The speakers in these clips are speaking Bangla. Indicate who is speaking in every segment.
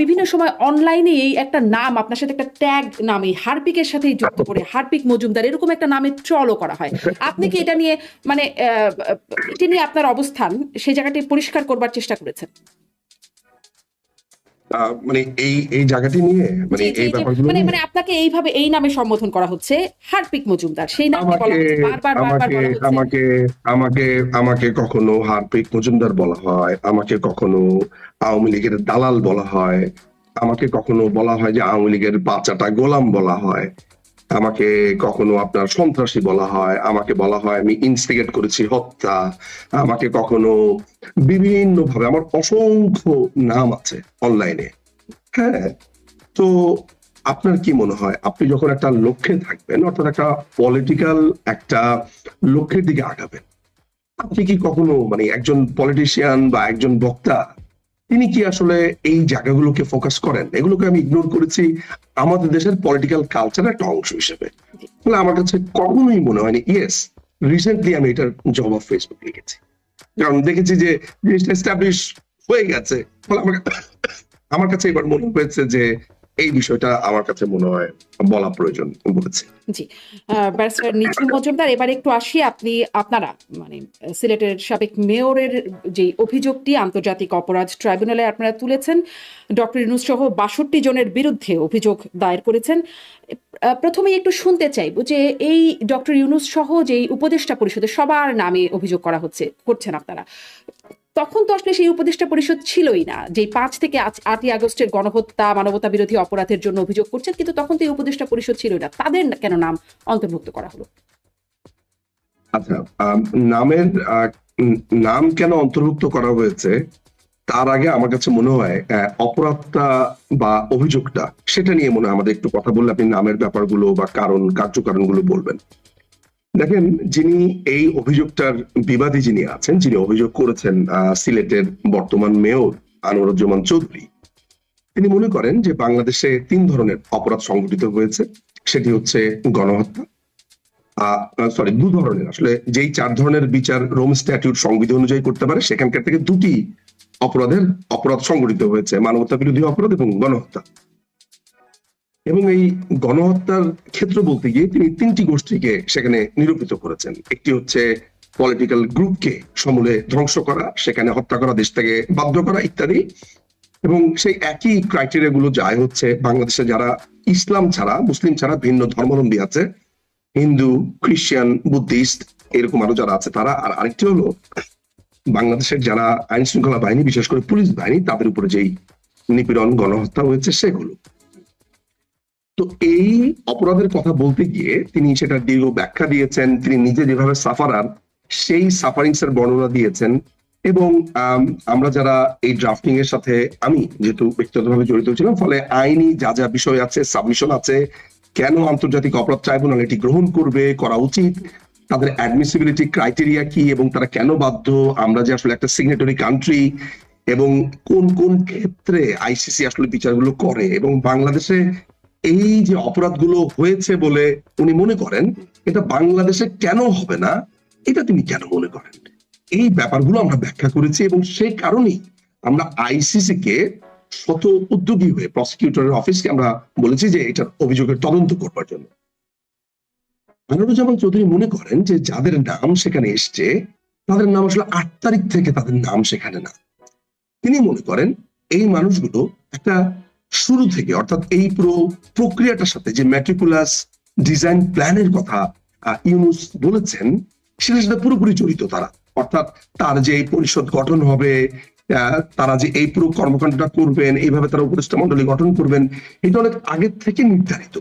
Speaker 1: বিভিন্ন সময় অনলাইনে এই একটা নাম, আপনার সাথে একটা ট্যাগ নামে হার্পিকের সাথে যুক্ত করে হারপিক মজুমদার, এরকম একটা নামে চলও করা হয়। আপনি কি এটা নিয়ে মানে এটা নিয়ে আপনার অবস্থান, সেই জায়গাটি পরিষ্কার করবার চেষ্টা করেছেন?
Speaker 2: মানে এই এই জায়গাটি নিয়ে মানে এই ব্যাপারগুলো
Speaker 1: মানে মানে আপনাকে এইভাবে এই নামে সম্বোধন করা হচ্ছে হারপিক মজুমদার। সেই নামে বলা হচ্ছে বারবার বারবার
Speaker 2: আমাকে আমাকে আমাকে আমাকে কখনো হারপিক মজুমদার বলা হয় আমাকে কখনো আওয়ামী লীগের দালাল বলা হয় আমাকে কখনো বলা হয় যে আওয়ামী লীগের বাচ্চাটা গোলাম বলা হয়। আমাকে কখনো আপনার সন্ত্রাসী বলা হয়, আমাকে বলা হয় আমি ইনস্টিগেট করেছি হত্যা, আমাকে কখনো বিভিন্ন ভাবে আমার অসংখ্য নাম আছে অনলাইনে হ্যাঁ তো আপনার কি মনে হয়? আপনি যখন একটা লক্ষ্যে থাকবেন, অর্থাৎ একটা পলিটিক্যাল একটা লক্ষ্যের দিকে আগাবেন, আপনি কি কখনো মানে একজন পলিটিশিয়ান বা একজন বক্তা তিনি কি আসলে এই জায়গাগুলোকে ফোকাস করেন? এগুলোকে আমি ইগনোর করেছি আমাদের দেশের পলিটিক্যাল কালচার একটা অংশ হিসেবে। ফলে আমার কাছে কখনোই মনে হয়নি। ইয়েস রিসেন্টলি আমি এটার জবাব ফেসবুক লিখেছি। কারণ দেখেছি যে জিনিসটা এস্টাবলিশ হয়ে গেছে। ফলে আমার আমার কাছে এবার মনে হয়েছে যে এই বিষয়টা আমার কাছে মনে হয় বলা প্রয়োজন বলেছে।
Speaker 1: জি ব্যারিস্টার নিঝুম মজুমদার এবার একটু আসি আপনি আপনারা মানে সিলেটের সাবেক মেয়রের যে অভিযোগটি আন্তর্জাতিক অপরাধ ট্রাইব্যুনালে আপনারা তুলেছেন ডক্টর ইনুস সহ বাষট্টি জনের বিরুদ্ধে অভিযোগ দায়ের করেছেন। আহ, প্রথমেই একটু শুনতে চাইব যে এই ডক্টর ইউনুস সহ যে উপদেষ্টা পরিষদের সবার নামে অভিযোগ করা হচ্ছে করছেন আপনারা। তখন তো আসলে সেই উপদেষ্টা পরিষদ ছিলই না। যে পাঁচ থেকে আটই আগস্টের গণহত্যা মানবতা বিরোধী অপরাধের জন্য অভিযোগ করছেন, কিন্তু তখন তো এই উপদেষ্টা পরিষদ ছিল না। তাদের কেন নাম অন্তর্ভুক্ত করা হলো?
Speaker 2: আচ্ছা নামের নাম কেন অন্তর্ভুক্ত করা হয়েছে, তার আগে আমার কাছে মনে হয় অপরাধটা বা অভিযোগটা, সেটা নিয়ে মনে হয় আমাদের একটু কথা বললে আপনি নামের ব্যাপারগুলো বা কারণ, কার্যকারণগুলো বলবেন। দেখেন, যিনি এই অভিযোগটার বিবাদী যিনি আছেন, যিনি অভিযোগ করেছেন সিলেটের বর্তমান মেয়র আনোয়ারুজ্জামান চৌধুরী, তিনি মনে করেন যে বাংলাদেশে তিন ধরনের অপরাধ সংঘটিত হয়েছে। সেটি হচ্ছে গণহত্যা সরি দু ধরনের। আসলে যেই চার ধরনের বিচার রোম স্ট্যাটিউট সংবিধান অনুযায়ী করতে পারে, সেখানকার থেকে দুটি অপরাধের অপরাধ সংঘটিত হয়েছে মানবতা বিরোধী অপরাধ এবং গণহত্যা। এবং এই গণহত্যার ক্ষেত্র বলতে গিয়ে তিনি তিনটি গোষ্ঠীকে সেখানে নিরূপিত করেছেন। একটি হচ্ছে পলিটিক্যাল গ্রুপকে সমূলে ধ্বংস করা, সেখানে হত্যা করা, দেশ থেকে বাধ্য করা ইত্যাদি। এবং সেই একই ক্রাইটেরিয়া গুলো যায় হচ্ছে বাংলাদেশে যারা ইসলাম ছাড়া, মুসলিম ছাড়া ভিন্ন ধর্মাবলম্বী আছে, হিন্দু, খ্রিস্টান, বুদ্ধিস্ট, এরকম আরও যারা আছে তারা। আর আরেকটি হলো বাংলাদেশের যারা আইন শৃঙ্খলা বাহিনী, বিশেষ করে পুলিশ বাহিনী, তাদের উপরে যেই নিপীড়ন, গণহত্যা হয়েছে সেগুলো। তো এই অপরাধের কথা বলতে গিয়ে তিনি সেটা দীর্ঘ ব্যাখ্যা দিয়েছেন তিনি নিজে যেভাবে সাফারার সেই সাফারিংস এর বর্ণনা দিয়েছেন এবং আম, আমরা যারা এই ড্রাফটিং এর সাথে আমি যেহেতু ব্যক্তিগতভাবে জড়িত ছিলাম ফলে আইনি যা যা বিষয় আছে সাবমিশন আছে কেন আন্তর্জাতিক অপরাধ ট্রাইব্যুনাল এটি গ্রহণ করবে করা উচিত তাদের অ্যাডমিসিবিলিটি ক্রাইটেরিয়া কি এবং তারা কেন বাধ্য আমরা যে আসলে একটা সিগনেটরি কান্ট্রি এবং কোন কোন ক্ষেত্রে আইসিসি আসলে বিচারগুলো করে এবং বাংলাদেশে এই যে অপরাধগুলো হয়েছে বলে উনি মনে করেন, এটা বাংলাদেশে কেন হবে না? এটা তিনি কেন মনে করেন? এই ব্যাপারগুলো আমরা ব্যাখ্যা করেছি এবং সেই কারণেই আমরা আইসিসি কে শত উদ্যোগী হয়ে প্রসিকিউটরের অফিসকে আমরা বলেছি যে এটার অভিযোগের তদন্ত করবার জন্য। আনোয়ারুজ্জামান চৌধুরী মনে করেন যে যাদের নাম সেখানে এসছে, তাদের নাম আসলে আট তারিখ থেকে তাদের নাম সেখানে না। তিনি মনে করেন এই মানুষগুলো একটা শুরু থেকে, অর্থাৎ এই পুরো প্রক্রিয়াটার সাথে যে ম্যাট্রিকুলাস ডিজাইন প্ল্যানের কথা ইউনুস বলেছেন সেটার সাথে পুরোপুরি জড়িত তারা। অর্থাৎ তার যে এই পরিষদ গঠন হবে তারা যে এই পুরো কর্মকাণ্ডটা করবেন, এইভাবে তারা উপদেষ্টা মন্ডলী গঠন করবেন, এটা অনেক আগের থেকে নির্ধারিত।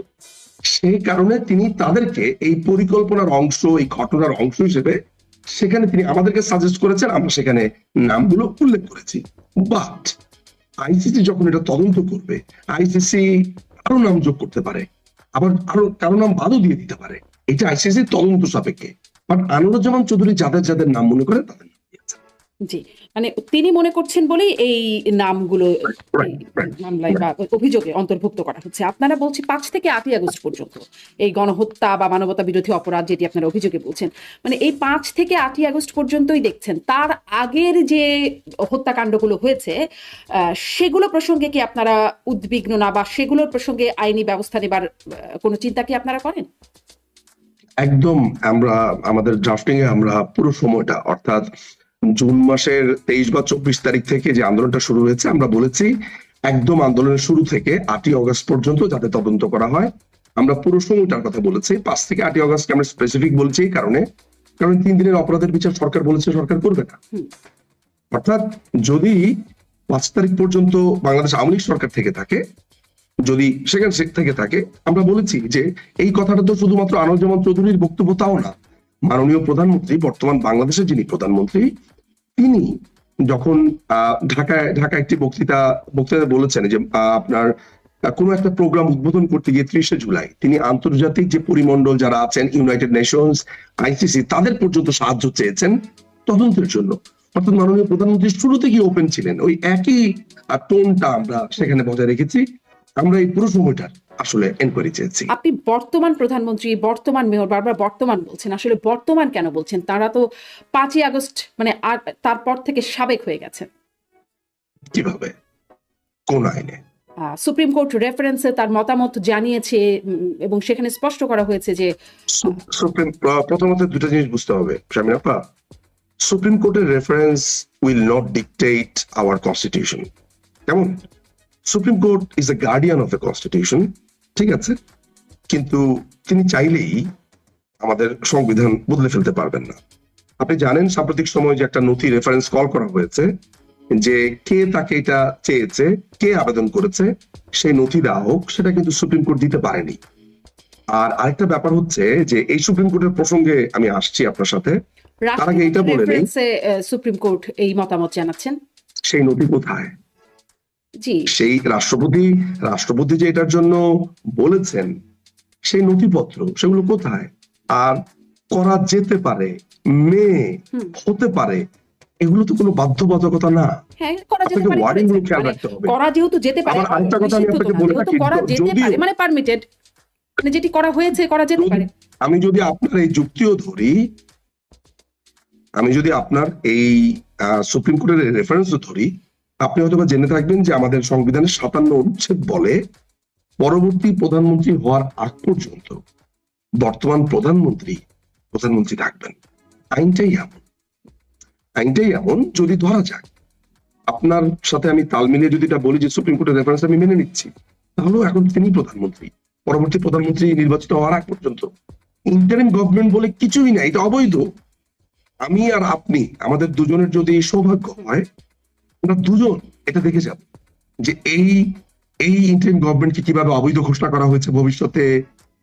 Speaker 2: সেই কারণে তিনি তাদেরকে এই পরিকল্পনার অংশ, এই ঘটনার অংশ হিসেবে সেখানে তিনি আমাদেরকে সাজেস্ট করেছেন, আমরা সেখানে নামগুলো উল্লেখ করেছি। বাট আইসিসি যখন এটা তদন্ত করবে, আইসিসি আরও নাম যোগ করতে পারে, আবার আরও কারও নাম বাদও দিয়ে দিতে পারে। এটা আইসিসি তদন্ত সাপেক্ষে। বাট আনোয়ারুজ্জামান চৌধুরী যাদের যাদের নাম মনে করে তাদের
Speaker 1: জি। মানে তিনি মনে করছেন বলেই এই নামগুলো মামলায় বা অভিযোগে অন্তর্ভুক্ত করা হচ্ছে। আপনারা বলছি পাঁচ থেকে আটই আগস্ট পর্যন্ত এই গণহত্যা বা মানবতা বিরোধী অপরাধ যেটি আপনারা অভিযোগে বলছেন মানে এই পাঁচ থেকে আটই আগস্ট পর্যন্তই দেখছেন। তার আগের যে হত্যাকাণ্ডগুলো হয়েছে সেগুলো প্রসঙ্গে কি আপনারা উদ্বিগ্ন না বা সেগুলোর প্রসঙ্গে আইনি ব্যবস্থা নেবার কোনো চিন্তা কি আপনারা করেন?
Speaker 2: একদম আমরা আমাদের ড্রাফটিং এ আমরা পুরো সময়টা অর্থাৎ জুন মাসের তেইশ বা চব্বিশ তারিখ থেকে যে আন্দোলনটা শুরু হয়েছে আমরা বলেছি একদম আন্দোলনের শুরু থেকে আটই অগস্ট পর্যন্ত যাতে তদন্ত করা হয়। আমরা পুরো সময়টার কথা বলেছি পাঁচ থেকে আটই অগস্ট আমরা স্পেসিফিক বলছি এই কারণে কারণ তিন দিনের অপরাধের বিচার সরকার বলেছে সরকার করবে না। অর্থাৎ যদি পাঁচ তারিখ পর্যন্ত বাংলাদেশ আওয়ামী লীগ সরকার থেকে থাকে যদি সেখানে সে- থেকে থাকে আমরা বলেছি যে এই কথাটা তো শুধুমাত্র আনোয়ারুজ্জামান চৌধুরীর বক্তব্য তাও না। মাননীয় প্রধানমন্ত্রী বর্তমান বাংলাদেশের যিনি প্রধানমন্ত্রী তিনি যখন ঢাকায় ঢাকা একটি বক্তৃতা বক্তৃতা বলেছেন যে আপনার কোনো একটা প্রোগ্রাম উদ্বোধন করতে গিয়ে ত্রিশে জুলাই তিনি আন্তর্জাতিক যে পরিমণ্ডল যারা আছেন ইউনাইটেড নেশনস আইসিসি তাদের পর্যন্ত সাহায্য চেয়েছেন তদন্তের জন্য। অর্থাৎ মাননীয় প্রধানমন্ত্রী শুরু থেকেই ওপেন ছিলেন। ওই একই টোনটা আমরা সেখানে বজায় রেখেছি। আমরা এই পুরো সময়টার আসলে এনকোয়ারি চেয়েছি।
Speaker 1: আপনি বর্তমান প্রধানমন্ত্রী বর্তমান মেয়র বারবার বর্তমান বলছেন আসলে বর্তমান কেন বলছেন? তারা তো পাঁচই আগস্ট মানে আর তারপর থেকে সাবেক হয়ে গেছেন
Speaker 2: কীভাবে? কোন আইনে?
Speaker 1: সুপ্রিম কোর্ট রেফারেন্সে তার মতামত জানিয়েছে এবং সেখানে স্পষ্ট করা হয়েছে যে
Speaker 2: সুপ্রিম প্রথমত দুটো জিনিস বুঝতে হবে শামিন আপা। সুপ্রিম কোর্টের reference will not dictate our constitution কেমন? Supreme court is a guardian of the constitution ঠিক আছে কিন্তু তিনি চাইলেই আমাদের সংবিধান বদলে ফেলতে পারবেন না। আপনি জানেন সাম্প্রতিক সময়ে যে একটা নথি রেফারেন্স কল করা হয়েছে যে কে তাকে এটা চেয়েছে কে আবেদন করেছে সেই নথি দেওয়া হোক সেটা কিন্তু সুপ্রিম কোর্ট দিতে পারেনি। আর আরেকটা ব্যাপার হচ্ছে যে এই সুপ্রিম কোর্টের প্রসঙ্গে আমি আসছি আপনার সাথে। তার আগে এইটা বলে নেই।
Speaker 1: সুপ্রিম কোর্ট এই মতামত জানাচ্ছেন?
Speaker 2: সেই নথি কোথায়? সেই রাষ্ট্রপতি রাষ্ট্রপতি যে এটার জন্য বলেছেন সেই নথিপত্র সেগুলো কোথায়? আর করা যেতে পারে মেয়ে হতে পারে এগুলো তো কোনো বাধ্যবাধকতা না।
Speaker 1: হ্যাঁ করা মানে যেহেতু যেতে পারে
Speaker 2: আরেকটা কথা আমি আপনাকে বলে
Speaker 1: মানে পারমিটেড মানে যেটি করা হয়েছে করা যেতে
Speaker 2: যদি-
Speaker 1: পারে।
Speaker 2: আমি যদি আপনার এই যুক্তিও ধরি আমি যদি আপনার এই সুপ্রিম কোর্টের রেফারেন্সও ধরি আপনি হয়তো জেনে থাকবেন যে আমাদের সংবিধানের সাতান্ন অনুচ্ছেদ বলে, পরবর্তী প্রধানমন্ত্রী হওয়ার আগ পর্যন্ত বর্তমান প্রধানমন্ত্রী প্রধানমন্ত্রী থাকবেন। আইনটাই এমন। আইনটাই এমন যদি ধরা যাক, আপনার সাথে আমি তাল মিলিয়ে যদি এটা বলি যে সুপ্রিম কোর্টের রেফারেন্স আমি মেনে নিচ্ছি, তাহলেও এখন তিনি প্রধানমন্ত্রী। পরবর্তী প্রধানমন্ত্রী নির্বাচিত হওয়ার আগ পর্যন্ত। ইন্টারিম গভর্নমেন্ট বলে কিছুই না এটা অবৈধ। আমি আর আপনি, আমাদের দুজনের যদি সৌভাগ্য হয় আমরা দুজন এটা দেখে যাব যে এই এই ইন্টারিম গভর্নমেন্টকে কীভাবে অবৈধ ঘোষণা করা হয়েছে ভবিষ্যতে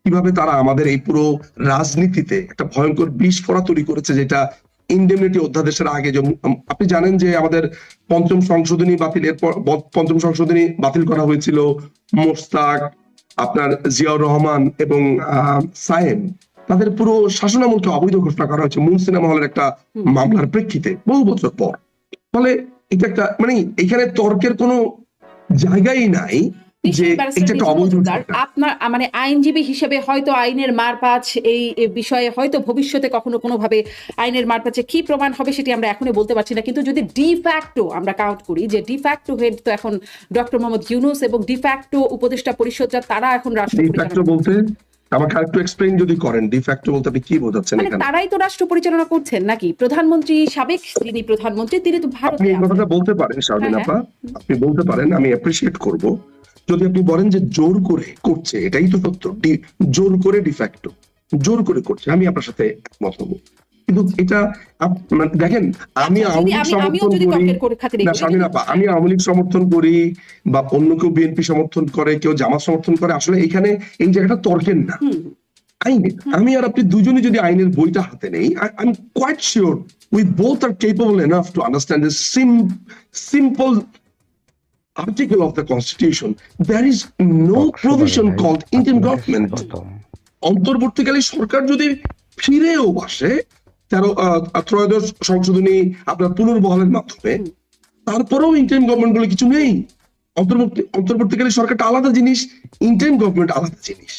Speaker 2: কীভাবে তারা আমাদের এই পুরো রাজনীতিতে একটা ভয়ঙ্কর বিষ বিস্ফোরা তৈরি করেছে যেটা ইন্ডেমনিটি অধ্যাদেশের আগে যেমন আপনি জানেন যে আমাদের পঞ্চম সংশোধনী বাতিলের পর ব- পঞ্চম সংশোধনী বাতিল করা হয়েছিল মোস্তাক আপনার জিয়াউর রহমান এবং আহ, সায়েম। তাদের পুরো শাসনামলকে অবৈধ ঘোষণা করা হয়েছে মূল সিনেমা হলের একটা মামলার প্রেক্ষিতে বহু বছর পর। ফলে এটা একটা মানে এখানে তর্কের কোনো জায়গাই নাই যে এটা একটা অবৈধ
Speaker 1: আপনার মানে আইনজীবী হিসেবে হয়তো আইনের মারপ্যাচ এই বিষয়ে হয়তো ভবিষ্যতে কখনো কোনোভাবে আইনের মারপ্যাচে কি প্রমাণ হবে সেটি আমরা এখনও বলতে পারছি না। কিন্তু যদি ডিফ্যাক্টো আমরা কাউন্ট করি যে ডিফ্যাক্টো হেড তো এখন ডক্টর মোহাম্মদ ইউনুস এবং ডিফ্যাক্টো উপদেষ্টা পরিষদ যা তারা এখন রাষ্ট্র
Speaker 2: বলতে আমাকে আরেকটু এক্সপ্লেইন যদি করেন ডিফ্যাক্টো বলতে আপনি কি বোঝাচ্ছেন
Speaker 1: মানে
Speaker 2: এখানে?
Speaker 1: তারাই তো রাষ্ট্র পরিচালনা করছেন নাকি? প্রধানমন্ত্রী সাবেক যিনি প্রধানমন্ত্রী তিনি তো ভারত
Speaker 2: আপনি এই কথাটা বলতে পারেন শারমিন
Speaker 1: হ্যাঁ,
Speaker 2: আপা। আপনি বলতে পারেন আমি অ্যাপ্রিসিয়েট করব। যদি আপনি বলেন যে জোর করে করছে এটাই তো সত্য। জোর করে ডিফ্যাক্টো জোর করে করছে আমি আপনার সাথে একমত হব। কিন্তু এটা মানে দেখেন আমি
Speaker 1: আচ্ছা,
Speaker 2: আওয়ামী
Speaker 1: যদি
Speaker 2: লীগ সমর্থন করি না আপা আমি আওয়ামী লীগ সমর্থন করি বা অন্য কেউ বিএনপি সমর্থন করে কেউ জামাত সমর্থন করে আসলে এখানে এই জায়গাটা তর্কের না। আমি আর আপনি দুজনে যদি আইনের বইটা হাতে নেই I am quite sure we both are capable enough to understand this simple article of the constitution. There is no provision called indian government. অন্তর্বর্তীকালীন সরকার যদি ফিরেও আসে তেরো ত্রয়োদশ সংশোধনী আপনার পুনর্বহালের মাধ্যমে। তারপরেও ইন্টারিম গভর্নমেন্ট বলে কিছু নেই। অন্তর্বর্তী অন্তর্বর্তীকালীন সরকারটা আলাদা জিনিস ইন্টারিম গভর্নমেন্ট আলাদা জিনিস।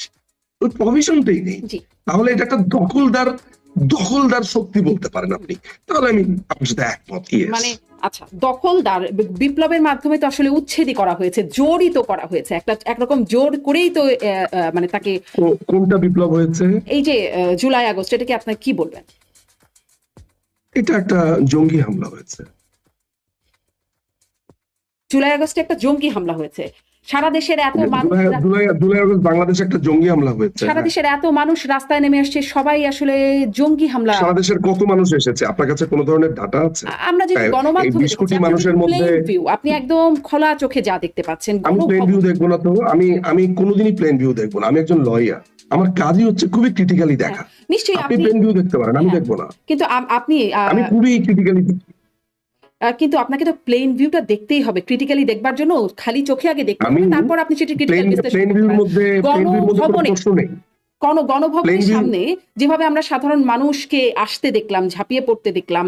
Speaker 2: ওই প্রভিশনটাই নেই। তাহলে এটা একটা দখলদার দখলদার শক্তি বলতে পারেন আপনি। তাহলে আমি আপনার সাথে একমত
Speaker 1: মানে আচ্ছা দখলদার বিপ্লবের মাধ্যমে তো আসলে উচ্ছেদই করা হয়েছে জোরই তো করা হয়েছে। একটা একরকম জোর করেই তো মানে তাকে
Speaker 2: কোনটা বিপ্লব হয়েছে?
Speaker 1: এই যে জুলাই আগস্ট এটাকে আপনার কি বলবেন?
Speaker 2: এটা একটা জঙ্গি হামলা হয়েছে।
Speaker 1: জুলাই আগস্টে একটা জঙ্গি হামলা হয়েছে। সারা দেশের এত মানুষ
Speaker 2: জুলাই আগস্ট বাংলাদেশে একটা জঙ্গি হামলা হয়েছে।
Speaker 1: সারা দেশের এত মানুষ রাস্তায় নেমে আসছে সবাই আসলে জঙ্গি হামলা
Speaker 2: সারা দেশের কত মানুষ এসেছে? আপনার কাছে কোনো ধরনের ডাটা আছে?
Speaker 1: আমরা যে
Speaker 2: এই-
Speaker 1: গণমাধ্যমে
Speaker 2: কোটি মানুষের মধ্যে-
Speaker 1: আপনি একদম খোলা চোখে যা দেখতে পাচ্ছেন
Speaker 2: আমি প্লেন ভিউ দেখব না তো। আমি আমি কোনোদিনই প্লেন ভিউ দেখব না। আমি একজন লয়ার আমার কাজই হচ্ছে খুবই ক্রিটিক্যালি দেখা।
Speaker 1: নিশ্চয়ই
Speaker 2: আপনি ভিউ দেখতে পারেন আমি
Speaker 1: হ্যাঁ।
Speaker 2: দেখব না।
Speaker 1: কিন্তু আপনি
Speaker 2: আমি খুবই ক্রিটিক্যালি
Speaker 1: কিন্তু আপনাকে তো প্লেন ভিউটা দেখতেই হবে ক্রিটিক্যালি দেখবার জন্য খালি চোখে আগে দেখতে হবে তারপর আপনি সেটা ক্রিটিক্যাল
Speaker 2: প্লেন ভিউর মধ্যে প্রশ্ন নেই।
Speaker 1: গণভবনের সামনে যেভাবে আমরা সাধারণ মানুষকে আসতে দেখলাম ঝাঁপিয়ে পড়তে দেখলাম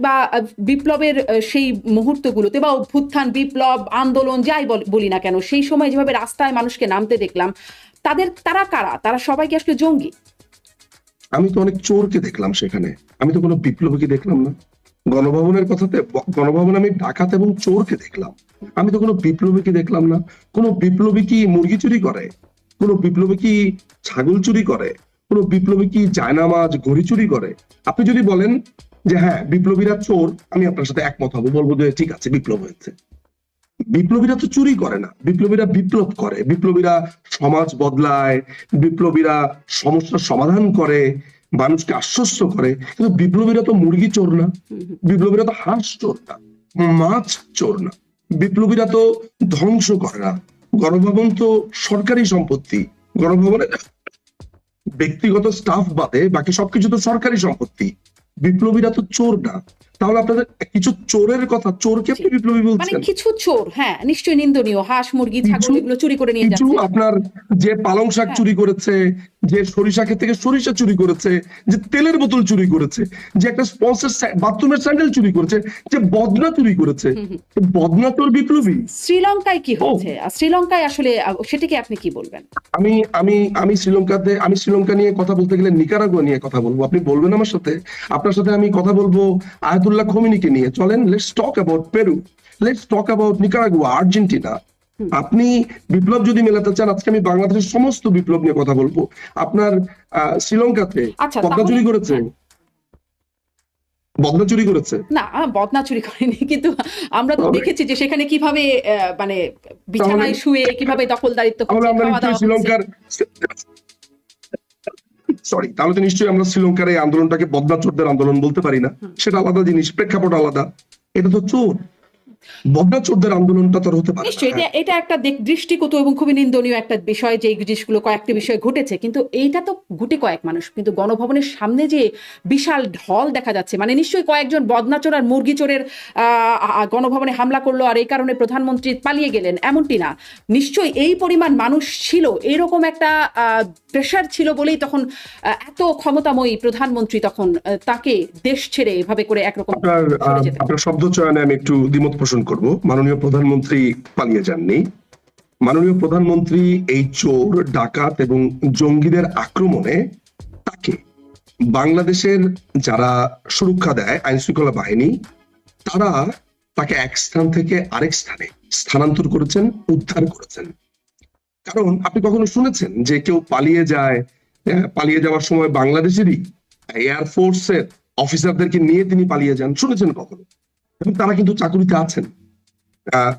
Speaker 1: বা বিপ্লবের সেই মুহূর্তগুলোতে বা অভ্যুত্থান বিপ্লব আন্দোলন যাই বলি না কেন সেই সময় যেভাবে রাস্তায় মানুষকে নামতে দেখলাম তাদের, তারা কারা? তারা সবাইকে আসলে জঙ্গি?
Speaker 2: আমি তো অনেক চোরকে দেখলাম সেখানে। আমি তো কোনো বিপ্লবীকে দেখলাম না। গণভবনের কথাতে, গণভবনে আমি ডাকাত এবং চোরকে দেখলাম। আমি তো কোনো বিপ্লবীকে দেখলাম না। কোনো বিপ্লবী কি মুরগি চুরি করে? কোনো বিপ্লবী কি ছাগল চুরি করে? কোনো বিপ্লবী কি জায়নামাজ, ঘড়ি চুরি করে? আপনি যদি বলেন যে হ্যাঁ বিপ্লবীরা চোর, আমি আপনার সাথে একমত হব। বলব যে ঠিক আছে, বিপ্লব হয়েছে। বিপ্লবীরা তো চুরি করে না। বিপ্লবীরা বিপ্লব করে। বিপ্লবীরা সমাজ বদলায়, বিপ্লবীরা সমস্যার সমাধান করে, মানুষকে আশ্বস্ত করে। কিন্তু বিপ্লবীরা তো মুরগি চোর না। বিপ্লবীরা তো হাঁস চোর না, মাছ চোর না। বিপ্লবীরা তো ধ্বংস করে না। গণভবন তো সরকারি সম্পত্তি। গণভবনে ব্যক্তিগত স্টাফ বাদে বাকি সবকিছু তো সরকারি সম্পত্তি। বিপ্লবীরা তো চোর না। তাহলে আপনাদের কিছু চোরের কথা চোরকে আপনি বিপ্লবী বলছেন।
Speaker 1: মানে কিছু চোর হ্যাঁ নিশ্চয়ই নিন্দনীয়। হাঁস মুরগি ছাগল এগুলো চুরি করে নিয়ে যাচ্ছে।
Speaker 2: আপনার যে পালং শাক
Speaker 1: হ্যাঁ।
Speaker 2: চুরি করেছে যে সরিষা ক্ষেত থেকে সরিষা চুরি করেছে যে তেলের বোতল চুরি করেছে যে একটা স্পন্সর বাথরুমের স্যান্ডেল চুরি করেছে যে বদনা চুরি করেছে। বদনা তোর বিপ্লবী।
Speaker 1: শ্রীলঙ্কায় কি। হচ্ছে? আর শ্রীলঙ্কায় আসলে সেটাকে আপনি কি বলবেন?
Speaker 2: আমি আমি আমি শ্রীলঙ্কাতে আমি শ্রীলঙ্কা নিয়ে কথা বলতে গেলে নিকারাগুয়া নিয়ে কথা বলব। আপনি বলবেন আমার সাথে? আপনার সাথে আমি কথা বলব আয়াতুল্লাহ খমিনিকে নিয়ে চলেন let's talk about Peru let's talk about Nicaragua Argentina. আপনি বিপ্লব যদি মেলাতে চান আজকে আমি বাংলাদেশের সমস্ত বিপ্লব নিয়ে কথা বলব। আপনার শ্রীলঙ্কাতে
Speaker 1: আচ্ছা
Speaker 2: বদনা
Speaker 1: তাহলে-
Speaker 2: চুরি করেছে? বদনা চুরি করেছে?
Speaker 1: না বদনা চুরি করেনি কিন্তু আমরা তো দেখেছি যে সেখানে কীভাবে মানে বিছানায় শুয়ে কীভাবে দখলদারিত্ব।
Speaker 2: শ্রীলঙ্কার সরি তাহলে তো নিশ্চয়ই আমরা শ্রীলঙ্কার এই আন্দোলনটাকে বদনা চোরদের আন্দোলন বলতে পারি না। সেটা আলাদা জিনিস প্রেক্ষাপট আলাদা। এটা তো চোর। আন্দোলনটা হতে পারে
Speaker 1: নিশ্চয়ই এটা এটা একটা এবং খুবই নিন্দনীয় একটা বিষয় যে জিনিসগুলো কয়েকটি বিষয় ঘটেছে। কিন্তু এইটা তো গুটি কয়েক মানুষ। কিন্তু গণভবনের সামনে যে বিশাল ঢল দেখা যাচ্ছে মানে নিশ্চয়ই কয়েকজন বদনাচোর আর মুরগি চোরের গণভবনে হামলা করল আর এই কারণে প্রধানমন্ত্রী পালিয়ে গেলেন এমনটি না। নিশ্চয়ই এই পরিমাণ মানুষ ছিল এরকম একটা প্রেশার ছিল বলেই তখন এত ক্ষমতাময়ী প্রধানমন্ত্রী তখন তাকে দেশ ছেড়ে এভাবে করে একরকম
Speaker 2: আপনার শব্দ চয়নে আমি একটু দ্বিমত পোষণ করব। মাননীয় প্রধানমন্ত্রী পালিয়ে যাননি। মাননীয় প্রধানমন্ত্রী এই চোর, ডাকাত এবং জঙ্গিদের আক্রমণে তাকে বাংলাদেশের যারা সুরক্ষা দেয় আইন শৃঙ্খলা বাহিনী, তারা তাকে এক স্থান থেকে আরেক স্থানে স্থানান্তর করেছেন, উদ্ধার করেছেন। কারণ আপনি কখনো শুনেছেন যে কেউ পালিয়ে যায় পালিয়ে যাওয়ার সময় বাংলাদেশেরই এয়ারফোর্সের অফিসারদেরকে নিয়ে তিনি পালিয়ে যান? শুনেছেন কখনো? এবং তারা কিন্তু চাকুরিতে আছেন।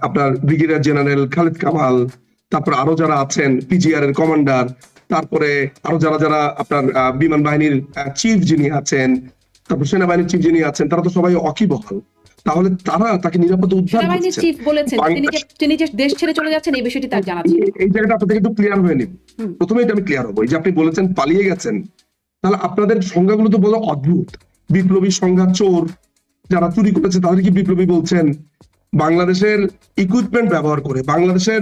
Speaker 2: আপনার ব্রিগেডিয়ার জেনারেল খালিদ কামাল তারপর আরও যারা আছেন পিজিআর এর কমান্ডার তারপরে আরও যারা যারা আপনার বিমান বাহিনীর চিফ যিনি আছেন তারপর সেনাবাহিনীর চিফ যিনি আছেন তারা তো সবাই অকিবহাল। তাহলে তারা তাকে নিরাপদে উদ্ধার করছেন
Speaker 1: চিফ বলেছেন তিনি যে দেশ ছেড়ে চলে যাচ্ছেন এই বিষয়টি তার জানা ছিল।
Speaker 2: এই- এই জায়গাটা আপনাদের একটু ক্লিয়ার হয়ে। প্রথমে এটা আমি ক্লিয়ার হব। এই যে আপনি বলেছেন পালিয়ে গেছেন তাহলে আপনাদের সংজ্ঞাগুলো তো বলো অদ্ভুত। বিপ্লবী সংজ্ঞা চোর যারা চুরি করেছে তাদের কি বিপ্লবী বলছেন বাংলাদেশের ইকুইপমেন্ট ব্যবহার করে বাংলাদেশের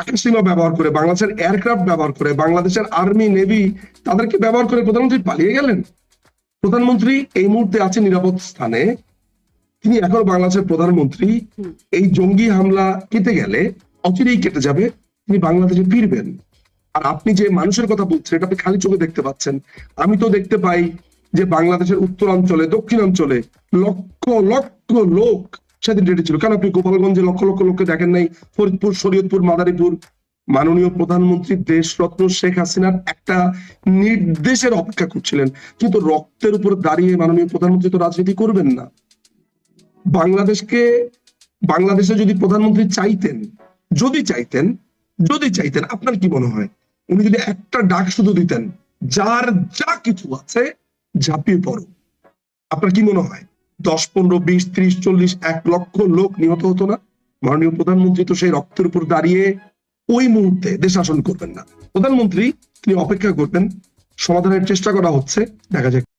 Speaker 2: আকাশসীমা ব্যবহার করে বাংলাদেশের এয়ারক্রাফট ব্যবহার করে বাংলাদেশের আর্মি নেভি তাদেরকে ব্যবহার করে প্রধানমন্ত্রী পালিয়ে গেলেন। প্রধানমন্ত্রী এই মুহূর্তে আছে নিরাপদ স্থানে। তিনি এখন বাংলাদেশের প্রধানমন্ত্রী। এই জঙ্গি হামলা কেটে গেলে অচিরেই কেটে যাবে তিনি বাংলাদেশে ফিরবেন। আর আপনি যে মানুষের কথা বলছেন এটা আপনি খালি চোখে দেখতে পাচ্ছেন। আমি তো দেখতে পাই যে বাংলাদেশের উত্তরাঞ্চলে, দক্ষিণাঞ্চলে লক্ষ লক্ষ লোক সেদিন রেডি ছিল। কেন আপনি গোপালগঞ্জে লক্ষ লক্ষ লোককে দেখেন নাই? ফরিদপুর, শরীয়তপুর, মাদারীপুর, মাননীয় প্রধানমন্ত্রী দেশরত্ন শেখ হাসিনার একটা নির্দেশের অপেক্ষা করছিলেন। কিন্তু রক্তের উপর দাঁড়িয়ে মাননীয় প্রধানমন্ত্রী তো রাজনীতি করবেন না। বাংলাদেশকে, বাংলাদেশে যদি প্রধানমন্ত্রী চাইতেন, যদি চাইতেন যদি চাইতেন, আপনার কি মনে হয়? উনি যদি একটা ডাক শুধু দিতেন, যার যা কিছু আছে ঝাঁপিয়ে পড়ো। আপনার কি মনে হয়, দশ, পনেরো, বিশ, ত্রিশ, চল্লিশ, এক লক্ষ লোক নিহত হতো না? মাননীয় প্রধানমন্ত্রী তো সেই রক্তের উপর দাঁড়িয়ে ওই মুহূর্তে দেশ শাসন করবেন না। প্রধানমন্ত্রী, তিনি অপেক্ষা করবেন, সমাধানের চেষ্টা করা হচ্ছে, দেখা যাক।